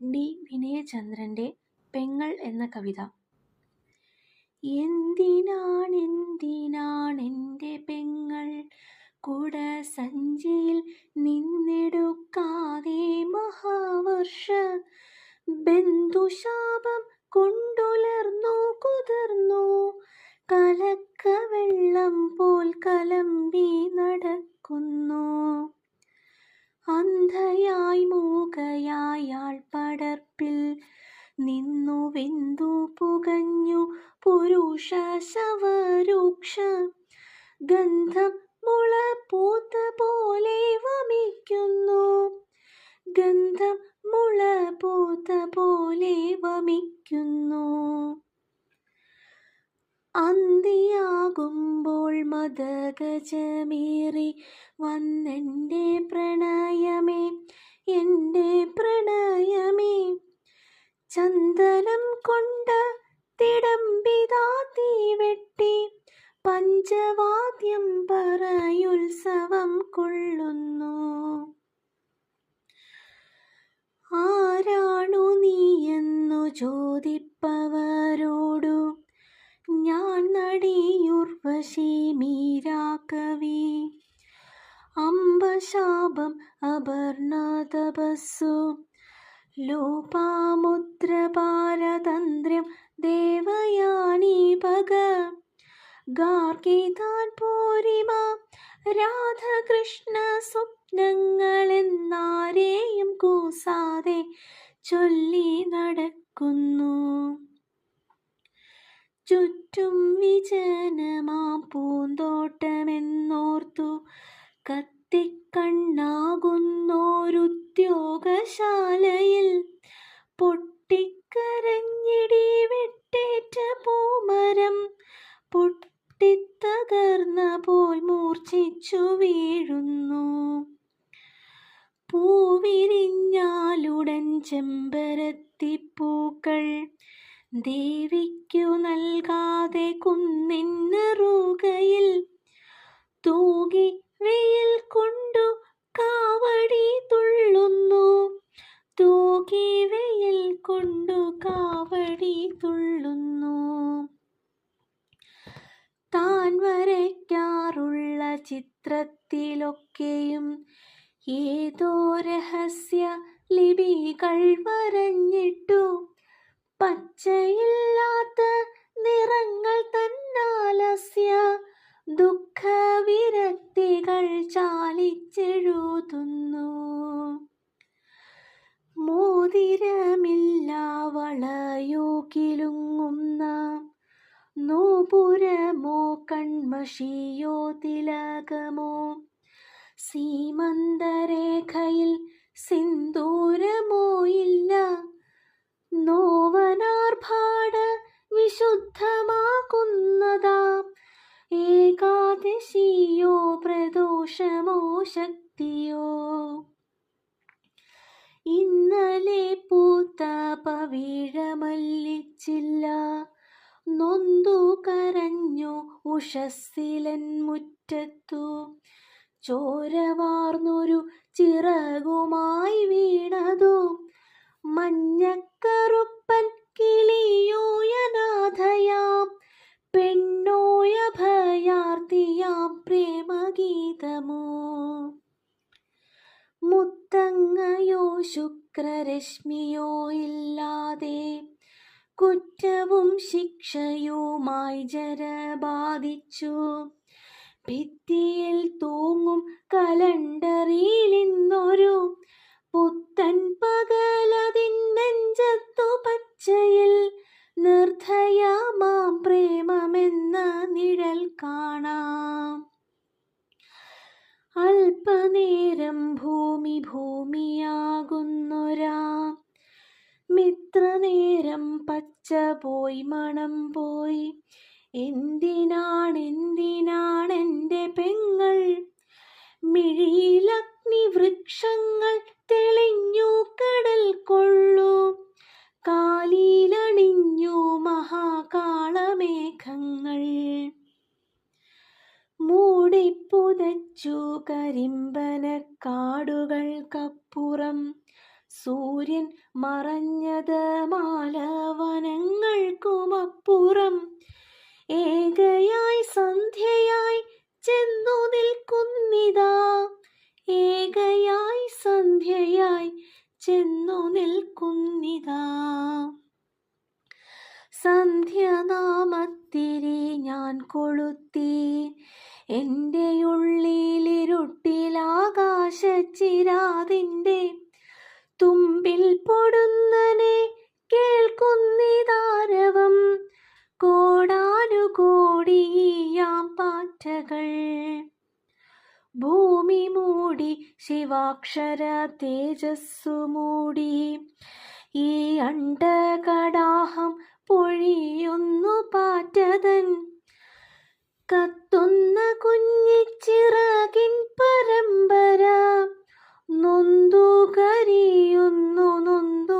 D. വിനയചന്ദ്രന്റെ പെങ്ങൾ എന്ന കവിത. എന്തിനാണെന്തിനാണെന്റെ പെങ്ങൾ? കുടസഞ്ചിയിൽ നിന്നെടുക്കാതെ മഹാവർഷ. ബന്ധുശാപം കൊണ്ടുലർന്നു കുതിർന്നു. കലക്ക വെള്ളം പോൽ കലമ്പി നടക്കുന്നു. അന്ധയായി മൂകയായാൾ പടർപ്പിൽ നിന്നു വെന്തു പുകഞ്ഞു പുരുഷ ശവരൂക്ഷ ഗന്ധം മുള പൂത്ത പോലെ വമിക്കുന്നു. ഗന്ധം മുള പൂത്ത പോലെ വമിക്കുന്നു. അന്തിയാകുമ്പോൾ മദഗജമേറി വന്നെന്റെ പഞ്ചവാദ്യം പറയുത്സവം കൊള്ളുന്നു. ആരാണു നീ എന്നു ചോദിപ്പവരോടു? ഞാൻ നടിയുർവശി മീരാക്കവി അംബശാപം അപർണ തപസ്സു ലോപാമുദ്രപാരതന്ത്രം ദേവയാനി ഭഗ ഗാർഗിതാൻ പോരിമ രാധകൃഷ്ണ സ്വപ്നങ്ങളെന്നാരെയും കൂസാതെ ചൊല്ലി നടക്കുന്നു. ചുറ്റും വിജനമാ പൂന്തോട്ടമെന്നോർത്തു കത്തിക്കണ്ണാകുന്നോരുദ്യോഗശാലയിൽ പൊട്ടിക്കരഞ്ഞിടി വെട്ടേറ്റ പൂമരം പൊട്ടിത്തകർന്ന പോൽ മൂർച്ഛിച്ചു വീഴുന്നു. പൂവിരിഞ്ഞാലുടൻ ചെമ്പരത്തിപ്പൂക്കൾ ദേവിക്കു നൽകാതെ കുന്നിന്നറുകയിൽ തൂകി വെയിൽ കൊണ്ടു കാവടി തുള്ളുന്നു. തൂകി വെയിൽ കൊണ്ടു കാവടി തുള്ളുന്നു. വരയ്ക്കാറുള്ള ചിത്രത്തിലൊക്കെയും ഏതോ രഹസ്യ ലിപികൾ വരഞ്ഞിട്ടു. പച്ചയില്ലാത്ത നിറങ്ങൾ തന്നാലസ്യ ദുഃഖവിരക്തികൾ നോപുരമോ കൺമഷിയോ തിലകമോ സീമന്തരേഖയിൽ സിന്ദൂരമോ ഇല്ല. നോവനാർഭാട വിശുദ്ധമാക്കുന്നതാ ഏകാദശിയോ പ്രദോഷമോ ശക്തിയോ? ഇന്നലെ പൂത്ത പവിഴമല്ലിച്ചില്ല മുറ്റത്തു ചോരവാർന്നൊരു ചിറകുമായി വീണതു. മഞ്ഞക്കറുപ്പൻ കിളിയോയനാഥയാം പെണ്ണോയ ഭയാർത്തിയാം പ്രേമഗീതമോ. മുത്തങ്ങയോ ശുക്രരശ്മിയോ ഇല്ലാതെ കുറ്റവും ശിക്ഷയുമായി ജര ബാധിച്ചു. ഭിത്തിയിൽ തൂങ്ങും കലണ്ടറിൽ ഇന്നൊരു പുത്തൻ പകലതിൻ നെഞ്ചത്തു പച്ചയിൽ നിർദ്ധയമാം പ്രേമമെന്ന നിഴൽ കാണാം. അല്പനേരം ഭൂമി ഭൂമിയാകുന്നൊരാ. മിത്രനേരം പച്ച പോയി മണം പോയി. എന്തിനാണ് എന്തിനാണ് എന്റെ പെങ്ങൾ? മിഴിയിലഗ്നി വൃക്ഷങ്ങൾ തെളിഞ്ഞു കടൽ കൊള്ളു. കാലിലണിഞ്ഞു മഹാകാളമേഘങ്ങൾ. മൂടിപ്പുതച്ചു കരിമ്പന കാടുകൾക്കപ്പുറം സൂര്യൻ മറഞ്ഞത് മാലവനങ്ങൾക്കുമപ്പുറം. ഏകയായി സന്ധ്യയായി ചെന്നു നിൽക്കുന്നിതാ. ഏകയായി സന്ധ്യയായി ചെന്നു നിൽക്കുന്നിതാ. സന്ധ്യനാമത്തിരി ഞാൻ കൊളുത്തി. എന്റെ ഉള്ളിലിരുട്ടിലാകാശച്ചിരാതിന്റെ തുമ്പിൽ പൊടുന്നനെ കേൾക്കുന്നിതാരവം. കോടാനുകോടിയാം പാറ്റകൾ. ഭൂമി മൂടി ശിവാക്ഷര തേജസ്സു മൂടി. ഈ അണ്ടകടാഹം പൊഴിയുന്നു പാറ്റതൻ. കത്തുന്ന കുഞ്ഞിച്ചിറകിൻ പരമ്പര. ನೊಂದು ಕರಿಯೊನ್ನು ನೊಂದು